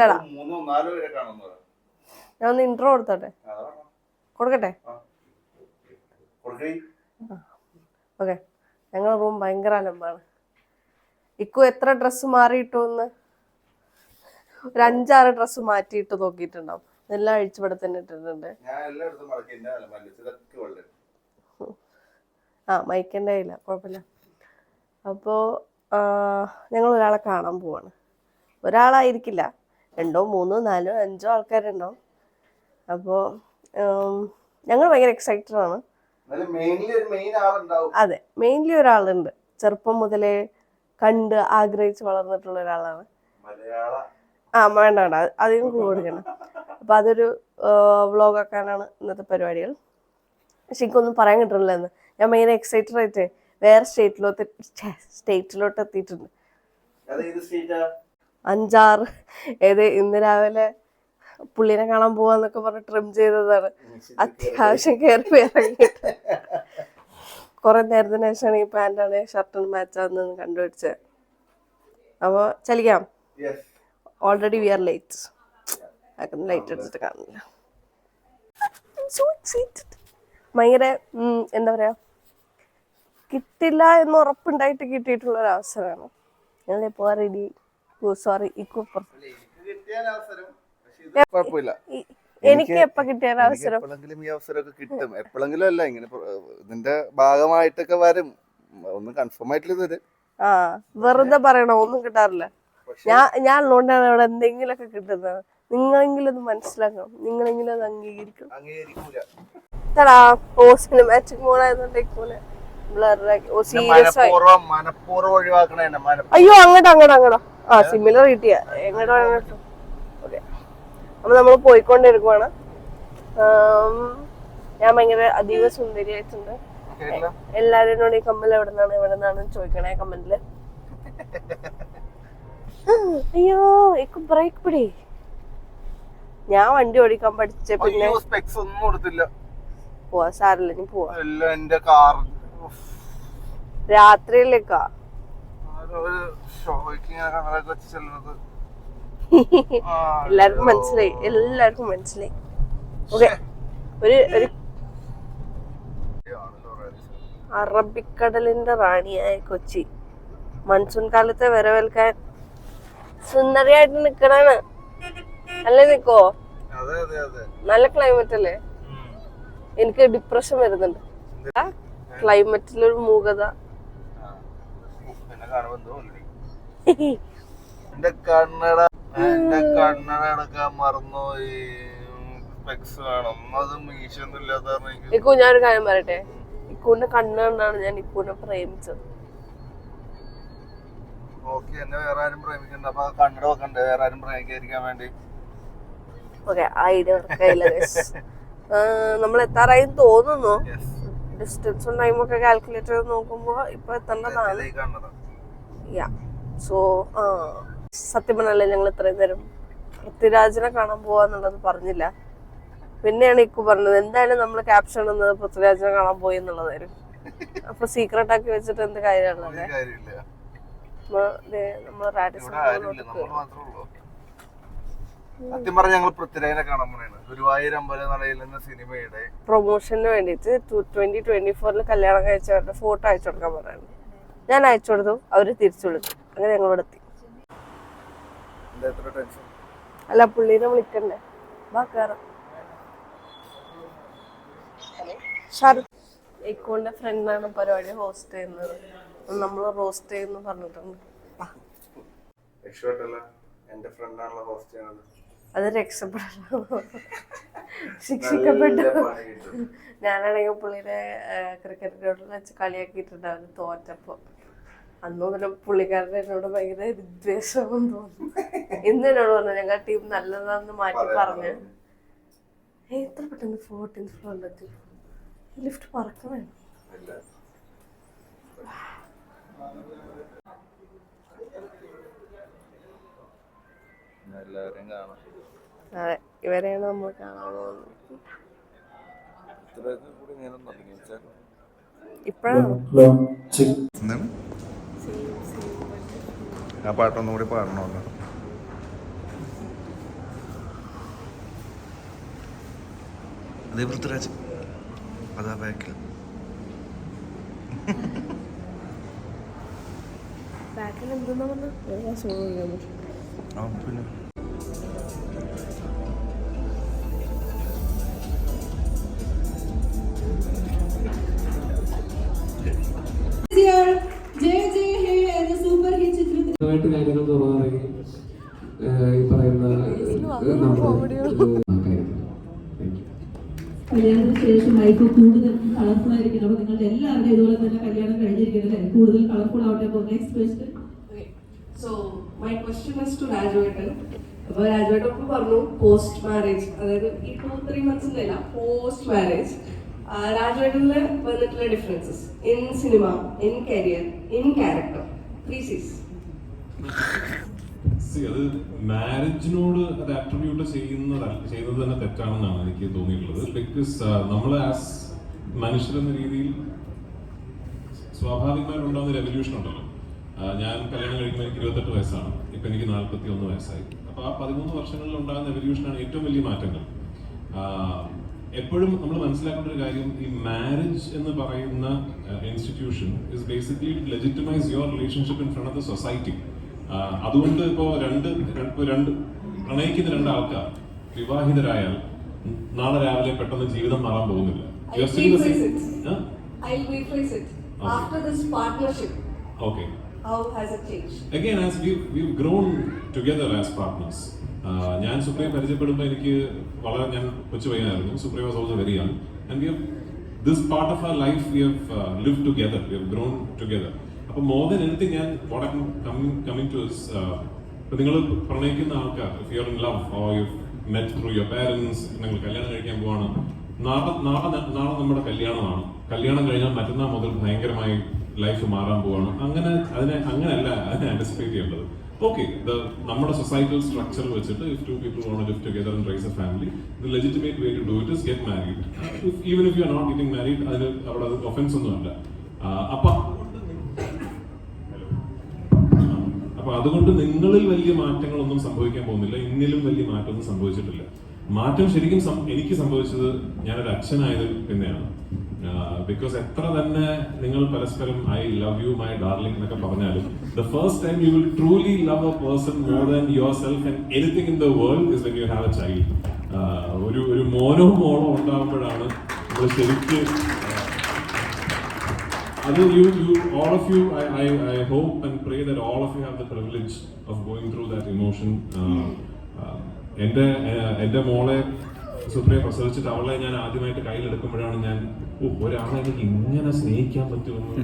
പേരെ ഞാൻ ഒന്ന് ഇൻട്രോ കൊടുത്തോട്ടെ? കൊടുക്കട്ടെ? കൊടുക്കേ ഓക്കെ. ഞങ്ങളുടെ റൂം ഭയങ്കര അലമ്പാണ്. ഇക്കു എത്ര ഡ്രസ്സ് മാറിയിട്ടു എന്ന് ഒരു അഞ്ചാറ് ഡ്രസ്സ് മാറ്റിയിട്ട് നോക്കിയിട്ടുണ്ടാവും. എല്ലാം അഴിച്ചുപടെ തന്നെ ഇട്ടിട്ടുണ്ട് ആ മൈക്കിന്റെ കയ്യില. കുഴപ്പമില്ല. അപ്പോൾ ഞങ്ങൾ ഒരാളെ കാണാൻ പോവാണ്. ഒരാളായിരിക്കില്ല. രണ്ടോ മൂന്നോ നാലോ അഞ്ചോ ആൾക്കാരുണ്ടാവും. അപ്പോ ഞങ്ങൾ ഭയങ്കര എക്സൈറ്റഡ് ആണ്. അതെ മെയിൻലി ഒരാളുണ്ട്. ചെറുപ്പം മുതലേ കണ്ട് ആഗ്രഹിച്ച് വളർന്നിട്ടുള്ള ഒരാളാണ്. ആ വേണ്ട വേണ്ട. അധികം ക്ലൂ കൊടുക്കണം. അപ്പം അതൊരു വ്ളോഗ് ആക്കാനാണ് ഇന്നത്തെ പരിപാടികൾ. പക്ഷെ എനിക്കൊന്നും പറയാൻ കിട്ടുന്നില്ല എന്ന് ഞാൻ ഭയങ്കര എക്സൈറ്റഡ് ആയിട്ട് വേറെ സ്റ്റേറ്റിലോട്ട് സ്റ്റേറ്റിലോട്ട് എത്തിയിട്ടുണ്ട്. അഞ്ചാറ്. ഏത് ഇന്ന് രാവിലെ പുള്ളിനെ കാണാൻ പോവാന്നൊക്കെ പറഞ്ഞ് ട്രിം ചെയ്തതാണ്. അത്യാവശ്യം കയറി ഇറങ്ങിയിട്ട്. കുറെ നേരത്തിന് ശേഷമാണ് ഈ പാന്റാണ് ഷർട്ടിന് മാച്ച് ആവുന്നതെന്ന് കണ്ടുപിടിച്ചത്. അപ്പോൾ ചലിക്കാം. ഓൾറെഡി വി ആർ ലൈറ്റ് അതൊക്കെ ലൈറ്റ് അടിച്ചിട്ട് കാണില്ല. ഭയങ്കര എന്താ പറയാ കിട്ടില്ല എന്ന് ഉറപ്പുണ്ടായിട്ട് കിട്ടിയിട്ടുള്ള ഒരു അവസരമാണ്. ഞങ്ങൾ എപ്പോ സോറി ഇക്കോ എനിക്ക് കുഴപ്പമില്ല. എപ്പോ കിട്ടിയ അവസരം? എപ്പോഴെങ്കിലും ഈ അവസരമൊക്കെ കിട്ടും. എപ്പോഴെങ്കിലും അല്ല ഇങ്ങനെ ഇതിന്റെ ഭാഗമായിട്ടൊക്കെ വരും. ഒന്നും കൺഫേം ആയിട്ടില്ല ഇതുവരെ. ആ വെറുതെ പറയണോ? ഒന്നും കിട്ടാറില്ല. ഞാൻ ഞാൻ ഉള്ളതുകൊണ്ടാണ് എന്തെങ്കിലും ഒക്കെ കിട്ടുന്നത്. നിങ്ങളെങ്കിലും അത് മനസ്സിലാക്കണം. നിങ്ങളെങ്കിലും അത് അംഗീകരിക്കണം. തടാ ഓ സിനിമാറ്റിക് മോഡായതുകൊണ്ടേക്കൂലെ ബ്ലറാക്കി ഓ സീരിയസ് ആയി. മനഃപൂർവം ഒഴിവാക്കണ അയ്യോ അങ്ങോട്ടോ അങ്ങോട്ടോ അങ്ങോട്ടോ. ആ സിമിലർ കിട്ടിയ. എങ്ങോട്ട് അങ്ങോട്ടോ ഓക്കെ. അപ്പൊ നമ്മൾ പോയിക്കൊണ്ടിരിക്കുവാണ്. ഞാൻ ഭയങ്കര അതീവ സുന്ദരിയായിട്ടുണ്ട്. എല്ലാരോടും ഈ കമ്മൽ എവിടെ നിന്നാണ് എവിടെ നിന്നാണ് ചോദിക്കണേ കമന്റിൽ അയ്യോ ഇക്ക് ബ്രേക്ക് പിടി. ഞാൻ വണ്ടി ഓടിക്കാൻ പഠിച്ച പിന്നെ. സ്പെക്സ് ഒന്നും കൊടുത്തില്ല. പോവാ സാറില്ല നീ പോവാ. എന്റെ കാർ രാത്രിയിലേക്കാ. ഒരു ഷോയ്ക്ക് ഇങ്ങനെ കണ്ണടൊക്കെ വെച്ച് ചെല്ലുന്നത്. ആ, എല്ലാവർക്കും മനസ്സിലായി എല്ലാവർക്കും മനസ്സിലായി. ഓക്കെ ഒരു ഒരു. അറബിക്കടലിന്റെ റാണിയായ കൊച്ചി. മൺസൂൺ കാലത്തെ വരവേൽക്കാൻ സുന്ദരിയായിട്ട് നിക്കണാണ്. അല്ലേ നിക്കോ? നല്ല ക്ലൈമറ്റ് അല്ലേ. എനിക്ക് ഡിപ്രഷൻ വരുന്നുണ്ട്. ക്ലൈമറ്റിലൊരു മൂകത. കാണുമ്പോ എന്തോ തോന്നി. എന്റെ കണ്ണട എന്റെ കണ്ണട എടുക്കാൻ മറന്നുപോയി സ്പെക്സ് വേണം. അത് മീശൊന്നും ഇല്ലാത്ത കാരണം എനിക്ക് ഇക്കു ഞാനൊരു കാര്യം പറയട്ടെ? ഇക്കുവിന്റെ കണ്ണ് കണ്ടാണ് ഞാൻ ഇക്കുവിനെ പ്രേമിച്ചത്. ഓക്കെ എന്നെ വേറെ ആരും പ്രേമിക്കണ്ട. അപ്പൊ ആ കണ്ണട വെക്കണ്ടേ? വേറെ ആരും പ്രേമിക്കാതിരിക്കാൻ വേണ്ടി. ഓക്കെ ഐഡിയ കയ്യില്ല നമ്മൾ എത്താറായി തോന്നുന്നു. ഡിസ്റ്റൻസും ടൈമൊക്കെ കാൽക്കുലേറ്റ് ചെയ്ത് നോക്കുമ്പോ ഇപ്പൊ എത്തേണ്ടതാണ്. യാ സോ സത്യം പറഞ്ഞല്ലേ ഞങ്ങൾ ഇത്രയും നേരം പൃഥ്വിരാജിനെ കാണാൻ പോവാന്നുള്ളത് പറഞ്ഞില്ല. പിന്നെയാണ് ഇക്കു പറഞ്ഞത് എന്തായാലും നമ്മൾ ക്യാപ്ഷൻ എന്നത് പൃഥ്വിരാജിനെ കാണാൻ പോയി എന്നുള്ളതായിരുന്നു. അപ്പൊ സീക്രട്ട് ആക്കി വെച്ചിട്ട് എന്ത് കാര്യമാണല്ലേ റാഡിസ് സത്യം പറഞ്ഞ ഞങ്ങൾ പൃഥ്വിരാജിനെ കാണാൻ പോണേണ്. ഗുരുവായൂർ അമ്പല നടയിൽ എന്ന സിനിമയുടെ പ്രൊമോഷന് വേണ്ടിട്ട് ട്വന്റി ട്വന്റി ഫോറിൽ കല്യാണം കഴിച്ചവരുടെ ഫോട്ടോ അയച്ചു കൊടുക്കാൻ പറയുന്നത് ഞാൻ അയച്ചു കൊടുത്തു. അവർ തിരിച്ചു വിളിച്ചു അങ്ങനെ ഞങ്ങൾ ഇവിടെ എത്തി ടെൻഷൻ അല്ല പുള്ളീനെ വിളിക്കണ്ടേ? വാ കേറാം. ഷാരു ഇക്കോന്റെ ഫ്രണ്ടാണ് പരിപാടി ഹോസ്റ്റ് ചെയ്യുന്നത്. നമ്മൾ റോസ്റ്റ് ചെയ്യുന്നു പറഞ്ഞിട്ടുണ്ട്. വാ. രക്ഷപ്പെട്ടല്ല. എന്റെ ഫ്രണ്ടാണല്ലോ ഹോസ്റ്റ് ചെയ്യുന്നത്. അത് രക്ഷപ്പെടലോ ശിക്ഷിക്കപ്പെട്ടു. ഞാനാണെങ്കിൽ പുള്ളിയുടെ ക്രിക്കറ്റ് ഗ്രൗണ്ടിൽ വെച്ച് കളിയാക്കിയിട്ടുണ്ടായിരുന്നു തോറ്റപ്പോ. അന്ന് മുതൽ പുള്ളിക്കാരൻ എന്നോട് ഭയങ്കര വിദ്വേഷമെന്ന് തോന്നുന്നു. ഇന്ന് എന്നോട് പറഞ്ഞു ഞങ്ങൾ ടീം നല്ലതാന്ന് മാറ്റി പറഞ്ഞ്. എത്ര പെട്ടെന്ന് ഫോർട്ടീൻത് ഫ്ലോറിലെത്തി ലിഫ്റ്റ് പറക്കണേ കാണാം. അതെ ഇവരെയാണ് നമ്മൾ കാണാൻ പോകുന്നത്. ഇപ്പോഴാണ്? എന്താണ് ആ പാട്ടൊന്നും കൂടി പാടണമല്ലോ. അതേ പൃഥ്വിരാജ്. അതാ ബാക്കിൽ ബാക്കിൽ എന്താ പിന്നെ. കല്യാണത്തിന് ശേഷം ലൈഫ് കൂടുതൽ കളർഫുൾ ആയിരിക്കണം അപ്പൊ നിങ്ങളുടെ എല്ലാവരുടെയും ഇതുപോലെ തന്നെ കല്യാണം കഴിഞ്ഞിരിക്കുന്നത് കൂടുതൽ കളർഫുൾ ആവട്ടെ. അപ്പോൾ next question so my question is to രാജുവേട്ടൻ. അപ്പോൾ രാജുവേട്ടൻ ഇപ്പോൾ പറഞ്ഞു പോസ്റ്റ് മാരേജ് അതായത് ഈ ടു ത്രീ മന്ത്സ് എന്നല്ല പോസ്റ്റ് മാരേജ് രാജുവേട്ടനിൽ വന്നിട്ടുള്ള differences in cinema in career in character three അത് മാരേജിനോട് അത് അട്രിബ്യൂട്ട് ചെയ്യുന്നത് ചെയ്യുന്നത് തന്നെ തെറ്റാണെന്നാണ് എനിക്ക് തോന്നിയിട്ടുള്ളത്. ബിക്കോസ് നമ്മൾ ആസ് മനുഷ്യരെന്ന രീതിയിൽ സ്വാഭാവികമായിട്ടുണ്ടാകുന്ന റെവല്യൂഷൻ ഉണ്ടല്ലോ. ഞാൻ കല്യാണം കഴിക്കുമ്പോൾ എനിക്ക് ഇരുപത്തെട്ട് വയസ്സാണ്. ഇപ്പൊ എനിക്ക് നാൽപ്പത്തി ഒന്ന് വയസ്സായി. അപ്പോൾ ആ പതിമൂന്ന് വർഷങ്ങളിൽ ഉണ്ടാകുന്ന റെവല്യൂഷനാണ് ഏറ്റവും വലിയ മാറ്റങ്ങൾ. എപ്പോഴും നമ്മൾ മനസ്സിലാക്കേണ്ട ഒരു കാര്യം ഈ മാരേജ് എന്ന് പറയുന്ന institution is basically legitimise your relationship in front of the society അതുകൊണ്ട് ഇപ്പോ രണ്ട് രണ്ട് പ്രണയിക്കുന്ന രണ്ട് ആൾക്കാർ വിവാഹിതരായാൽ നാളെ രാവിലെ പെട്ടെന്ന് ജീവിതം മാറാൻ പോകുന്നില്ല. How has it changed? Again, as we've, we've grown together as partners. ഞാൻ സുപ്രിയ പരിചയപ്പെടുമ്പോൾ എനിക്ക് വളരെ ഞാൻ കൊച്ചു പയ്യനായിരുന്നു. Supriya was also very young and we have this part of our life we have live together we have grown together അപ്പോൾ more than anything ഞാൻ coming coming to നിങ്ങൾ പ്രണയിക്കുന്ന ആൾക്കാർ if you love you met through your parents നിങ്ങൾ കല്യാണം കഴിക്കാൻ പോവാണ്. നാളെ നാളെ നാളെ നമ്മുടെ കല്യാണമാണ്. കല്യാണം കഴിഞ്ഞാൽ മറ്റന്നാൾ മുതൽ ഭയങ്കരമായി ലൈഫ് മാറാൻ പോവാണ്. അങ്ങനെ അതിനെ അങ്ങനെയല്ല അതിനെ ആന്റിസിപ്പേറ്റ് ചെയ്യേണ്ടത്. ഓക്കെ ദ നമ്മുടെ സൊസൈറ്റൽ സ്ട്രക്ചർ വെച്ചിട്ട് if two people want live together and raise a family the legitimate way to do it is get married even if you are not getting married അതിന് അവിടെ അത് offence ഒന്നുമല്ല. അപ്പം അപ്പൊ അപ്പൊ അതുകൊണ്ട് നിങ്ങളിൽ വലിയ മാറ്റങ്ങളൊന്നും സംഭവിക്കാൻ പോകുന്നില്ല. ഇന്നിലും വലിയ മാറ്റമൊന്നും സംഭവിച്ചിട്ടില്ല. മാറ്റം ശരിക്കും എനിക്ക് സംഭവിച്ചത് ഞാനൊരു അച്ഛനായത് പിന്നെയാണ്. ബിക്കോസ് എത്ര തന്നെ നിങ്ങൾ പരസ്പരം I love you my darling എന്നൊക്കെ പറഞ്ഞാലും the first time you will truly love a person more than yourself and anything in the world is when you have a child ഒരു ഒരു മോനോ മോളോ ഉണ്ടാകുമ്പോഴാണ് നമ്മൾ ശരിക്ക് ആ, mean, you, you, all of you, I, I, I hope and pray that all of you have the privilege of going through that emotion. Uh, uh, എന്റെ uh, എന്റെ മോളെ സുപ്രിയ പ്രസവിച്ചിട്ട് അവളെ ഞാൻ ആദ്യമായിട്ട് കയ്യിലെടുക്കുമ്പോഴാണ് ഞാൻ ഓ ഒരാളെ എനിക്ക് ഇങ്ങനെ സ്നേഹിക്കാൻ പറ്റുമെന്ന്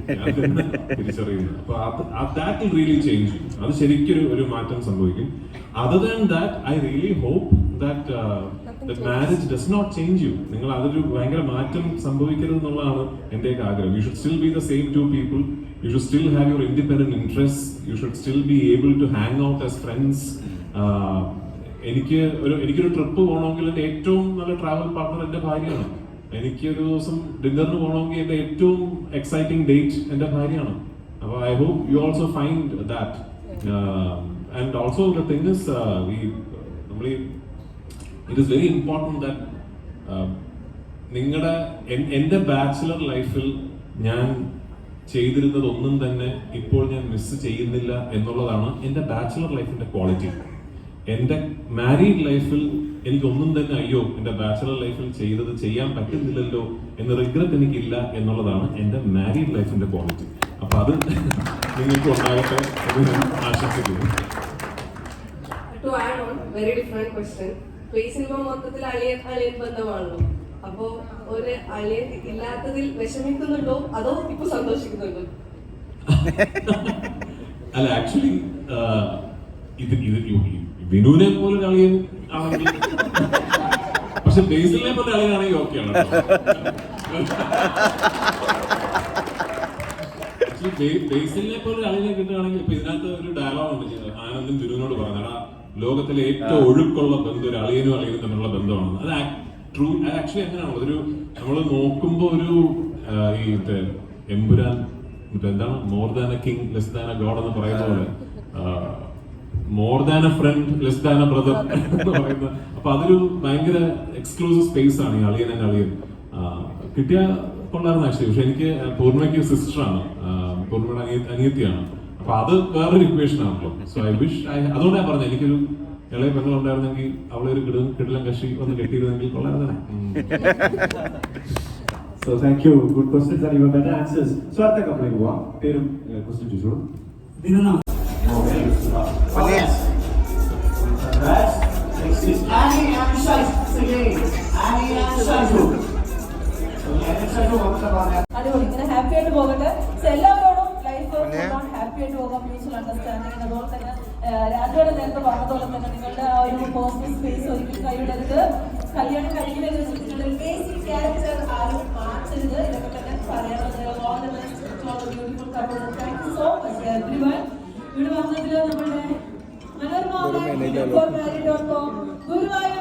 തിരിച്ചറിയുന്നത്. അപ്പൊ ദാറ്റ് റിയലി ചേഞ്ച് അത് ശരിക്കൊരു ഒരു മാറ്റം സംഭവിക്കും. Other than that I really hope that marriage does not change you നിങ്ങൾ അതൊരു ഭയങ്കര മാറ്റം സംഭവിക്കരുത് എന്നുള്ളതാണ് എന്റെയൊക്കെ ആഗ്രഹം. You should still be the same two people you should still have your independent interest you should still be able to hang out as friends എനിക്ക് ഒരു എനിക്കൊരു ട്രിപ്പ് പോകണമെങ്കിൽ എന്റെ ഏറ്റവും നല്ല ട്രാവൽ പാർട്ണർ എന്റെ ഭാര്യയാണ്. എനിക്ക് ഒരു ദിവസം ഡിന്നറിന് പോകണമെങ്കിൽ എന്റെ ഏറ്റവും എക്സൈറ്റിംഗ് ഡേറ്റ് എന്റെ ഭാര്യയാണ്. അപ്പോൾ I hope you also find that and also the thing നമ്മൾ ഈ it is very important that നിങ്ങളുടെ എന്റെ ബാച്ചിലർ ലൈഫിൽ ഞാൻ ചെയ്തിരുന്നത് ഒന്നും തന്നെ ഇപ്പോൾ ഞാൻ മിസ് ചെയ്യുന്നില്ല എന്നുള്ളതാണ് എന്റെ ബാച്ചിലർ ലൈഫിന്റെ ക്വാളിറ്റി എന്റെ മാരീഡ് ലൈഫിൽ എനിക്കൊന്നും തന്നെ അയ്യോ എന്റെ ബാച്ചിലർ ലൈഫിൽ ചെയ്തത് ചെയ്യാൻ പറ്റുന്നില്ലല്ലോ എന്ന് റിഗ്രറ്റ് എനിക്കില്ല എന്നുള്ളതാണ് എന്റെ മാരീഡ് ലൈഫിന്റെ ക്വാളിറ്റി അപ്പൊ അത് നിങ്ങൾക്ക് ഉണ്ടാകട്ടെ എന്ന് ഞാൻ ആശംസിക്കുന്നു. To add on very different question ഇപ്പൊ ഈ സിനിമ മൊത്തത്തിൽ അളിയൻ അളിയൻ ബന്ധമാണല്ലോ അപ്പോ ഒരു അളിയൻ ഇല്ലാത്തതിൽ വിഷമിക്കുന്നുണ്ടോ? അതോ ഇപ്പൊ സന്തോഷിക്കുന്നുണ്ടോ? അല്ല ആക്ച്വലി ഇത് ഇത് വിനുവിനെ പോലെ അളിയൻ ആണെങ്കിൽ പക്ഷെ ബേസിലിനെ പോലെ അളിയനാണെങ്കിൽ ഓക്കെയാണ് ബേസിലിനെ പോലെ അളിയനെ കിട്ടുകയാണെങ്കിൽ ഇപ്പൊ ഇതിനകത്ത് ഒരു ഡയലോഗ് ഉണ്ട് ആനന്ദും വിനുവിനോട് പറഞ്ഞടാ ലോകത്തിലെ ഏറ്റവും ഒഴുക്കുള്ള ബന്ധം ഒരു അളിയനും അളിയനും തമ്മിലുള്ള ബന്ധമാണ് അത് ട്രൂ ആക്ച്വലി അങ്ങനെയാണ് ഒരു നമ്മൾ നോക്കുമ്പോൾ ഒരു ഈ മറ്റേ എമ്പുരാൻ മറ്റേ എന്താണ്? More than a king less than a god എന്ന് പറയുന്ന പോലെ. More than a friend less than a brother എന്ന് പറയുന്ന അപ്പൊ അതൊരു ഭയങ്കര എക്സ്ക്ലൂസീവ് സ്പേസ് ആണ് ഈ അളിയൻ എന്റെ അളിയൻ. കിട്ടിയ കൊള്ളായിരുന്നു ആക്ച്വലി പക്ഷെ എനിക്ക് പൂർണയ്ക്ക് സിസ്റ്ററാണ് പൂർണയുടെ അനിയ അനിയത്തിയാണ്. അപ്പൊ അത് വേറൊരു ഇക്വേഷൻ ആണല്ലോ. സോ ഐ വിഷ് ഐ ഞാൻ പറഞ്ഞത് എനിക്കൊരു ഇളയ പെങ്ങൾ ഉണ്ടായിരുന്നെങ്കിൽ അവളെ ഒരു കിട കിടിലം കക്ഷി ഒന്ന് കെട്ടിയിരുന്നെങ്കിൽ കൊള്ളായിരുന്നേ so thank you good questions and your better answers so അടുത്ത കപ്പിലേക്ക് പോവാം. പേരും ക്വസ്റ്റ്യൻ ചോദിച്ചോളൂ. അടിപൊളി. ഇങ്ങനെ ഹാപ്പി ആയിട്ട് പോകട്ടെ. എല്ലാവരോടും ലൈഫ് ഹാപ്പി ആയിട്ട് പോകാം മ്യൂച്വൽ അണ്ടർസ്റ്റാൻഡിങ് അതുപോലെ തന്നെ രാജയുടെ നേരത്തെ പറഞ്ഞതുപോലെ തന്നെ നിങ്ങളുടെ ആ ഒരു പേഴ്സണൽ സ്പേസ് ഒരിക്കലും കൈവിടരുത്. കല്യാണം കഴിക്കുന്നതിന് വെച്ചിട്ട് നിങ്ങളുടെ ബേസിക് ക്യാരക്ടർ ആരും മാറ്റരുത്. ഇതൊക്കെ തന്നെ പറയാനുള്ളത് beautiful couple thank you so much everyone ഇവിടെ വന്നതിൽ നമ്മുടെ മനോരമ ഗുരുവായൂർ